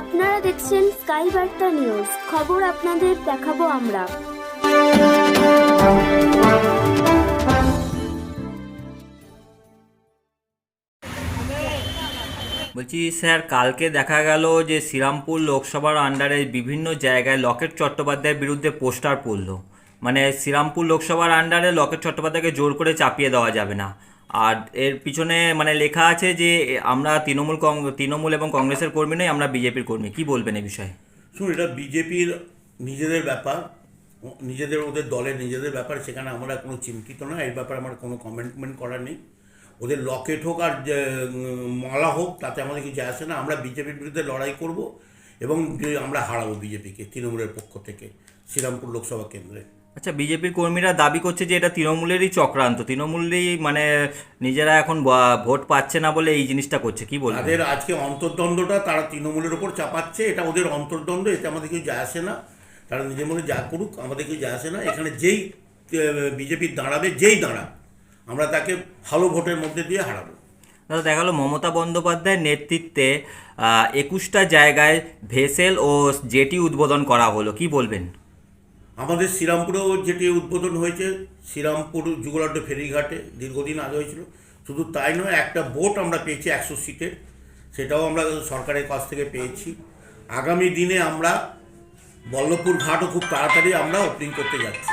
আপনারা দেখছেন স্কাই বার্তা নিউজ। খবর আপনাদের দেখাবো আমরা। বলছি, স্যার, কালকে দেখা গেল যে শ্রীরামপুর লোকসভার আন্ডারে বিভিন্ন জায়গায় লকেট চট্টোপাধ্যায়ের বিরুদ্ধে পোস্টার পড়ল। মানে শ্রীরামপুর লোকসভার আন্ডারে লকেট চট্টোপাধ্যায়কে জোর করে চাপিয়ে দেওয়া যাবে না। আর এর পিছনে মানে লেখা আছে যে আমরা তৃণমূল তৃণমূল এবং কংগ্রেসের কর্মী নই, আমরা বিজেপির কর্মী। কি বলবেন এই বিষয়ে? শুনুন, এটা বিজেপির নিজেদের ব্যাপার নিজেদের ওদের দলের নিজেদের ব্যাপার, সেখানে আমরা কোনো চিন্তিত না, এই ব্যাপারে আমার কোনো কমেন্টমেন্ট করার নেই। ওদের লকেট হোক আর মালা হোক, তাতে আমাদের কিছু আসে না, আমরা বিজেপির বিরুদ্ধে লড়াই করব এবং আমরা হারাবো বিজেপিকে, তৃণমূলের পক্ষ থেকে, শ্রীরামপুর লোকসভা কেন্দ্রে। আচ্ছা বিজেপির কর্মীরা দাবি করছে যে এটা তৃণমূলেরই চক্রান্ত। তৃণমূলেরই মানে নিজেরা এখন ভোট পাচ্ছে না বলে এই জিনিসটা করছে। কি বলবেন? তাদের আজকে অন্তর্দ্বন্দ্বটা তারা তৃণমূলের ওপর চাপাচ্ছে। এটা ওদের অন্তর্দ্বন্দ্ব এতে আমাদের কেউ যায় আসে না। তারা নিজের মনে যা করুক আমাদের কেউ যায় আসে না। এখানে যেই বিজেপির দাঁড়াবে যেই দাঁড়াক আমরা তাকে ভালো ভোটের মধ্যে দিয়ে হারাবো। দাদা দেখা গেলো মমতা বন্দ্যোপাধ্যায়ের নেতৃত্বে একুশটা জায়গায় ভেসেল ও জেটি উদ্বোধন করা হলো। কি বলবেন? আমাদের শ্রীরামপুরেও যেটি উদ্বোধন হয়েছে, শ্রীরামপুর যুগলাড্ড ফেরিঘাটে দীর্ঘদিন আগে হয়েছিল। শুধু তাই নয়, একটা বোট আমরা পেয়েছি একশো সিটের, সেটাও আমরা সরকারের কাছ থেকে পেয়েছি। আগামী দিনে আমরা বল্লভপুর ঘাটও খুব তাড়াতাড়ি আমরা ওপেনিং করতে যাচ্ছি।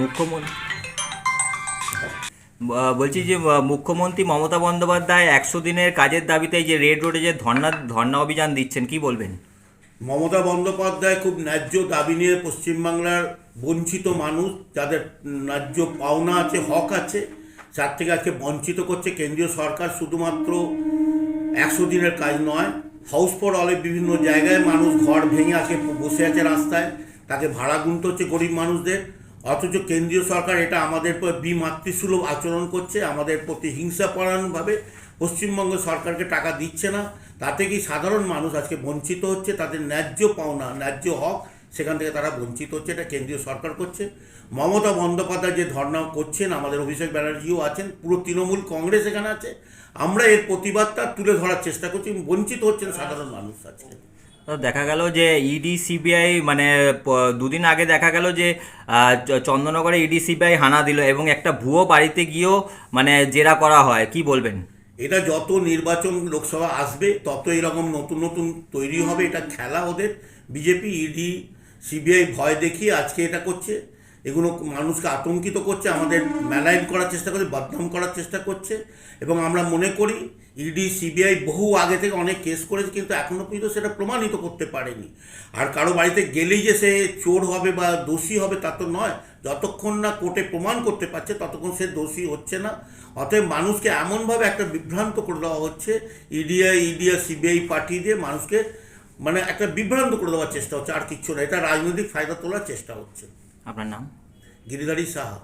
মুখ্যমন্ত্রী বলছি যে মুখ্যমন্ত্রী মমতা বন্দ্যোপাধ্যায় একশো দিনের কাজের দাবিতে যে রেড রোডে যে ধর্না ধর্না অভিযান দিচ্ছেন, কি বলবেন? মমতা বন্দ্যোপাধ্যায় খুব ন্যায্য দাবি নিয়ে পশ্চিমবাংলার বঞ্চিত মানুষ, যাদের ন্যায্য পাওনা আছে, হক আছে, তার থেকে আজকে বঞ্চিত করছে কেন্দ্রীয় সরকার শুধুমাত্র একশো দিনের কাজ নয় হাউস ফর অলে বিভিন্ন জায়গায় মানুষ ঘর ভেঙে আজকে বসে আছে রাস্তায়, তাকে ভাড়া গুনতে হচ্ছে গরিব মানুষদের, অথচ কেন্দ্রীয় সরকার এটা আমাদের বিমাতৃসুলভ আচরণ করছে, আমাদের প্রতি হিংসাপরায়ণভাবে পশ্চিমবঙ্গ সরকারকে টাকা দিচ্ছে না তাতে কি সাধারণ মানুষ আজকে বঞ্চিত হচ্ছে? তাদের ন্যায্য পাওনা, ন্যায্য হক, সেখান থেকে তারা বঞ্চিত হচ্ছে, এটা কেন্দ্রীয় সরকার করছে। মমতা বন্দ্যোপাধ্যায় যে ধর্ণা করছেন, আমাদের অভিষেক ব্যানার্জিও আছেন, পুরো তৃণমূল কংগ্রেস এখানে আছে। আমরা এর প্রতিবাদটা তুলে ধরার চেষ্টা করছি বঞ্চিত হচ্ছেন সাধারণ মানুষ আজকে। দেখা গেল যে ইডি সিবিআই মানে দুদিন আগে দেখা গেল যে চন্দননগরে ইডি সিবিআই হানা দিল, এবং একটা ভুয়ো বাড়িতে গিয়েও মানে জেরা করা হয়। কি বলবেন? এটা যত নির্বাচন লোকসভা আসবে তত এরকম নতুন নতুন তৈরি হবে। এটা খেলা ওদের। বিজেপি ইডি সিবিআই ভয় দেখিয়ে আজকে এটা করছে। এগুলো মানুষকে আতঙ্কিত করছে আমাদের ম্যালাইন করার চেষ্টা করছে বদনাম করার চেষ্টা করছে। এবং আমরা মনে করি ইডি সিবিআই বহু আগে থেকে অনেক কেস করেছে কিন্তু এখনও পর্যন্ত সেটা প্রমাণিত করতে পারেনি। আর কারও বাড়িতে গেলেই যে সে চোর হবে বা দোষী হবে তা তো নয়। যতক্ষণ না কোর্টে প্রমাণ করতে পারছে ততক্ষণ সে দোষী হচ্ছে না। অতএব মানুষকে এমনভাবে একটা বিভ্রান্ত করে দেওয়া হচ্ছে ইডিআই ইডিআই সিবিআই পার্টি দিয়ে মানুষকে মানে একটা বিভ্রান্ত করে দেওয়ার চেষ্টা হচ্ছে আর কিচ্ছু না। এটা রাজনৈতিক ফায়দা তোলার চেষ্টা হচ্ছে। আপনার নাম? গিরিধারী সাহা।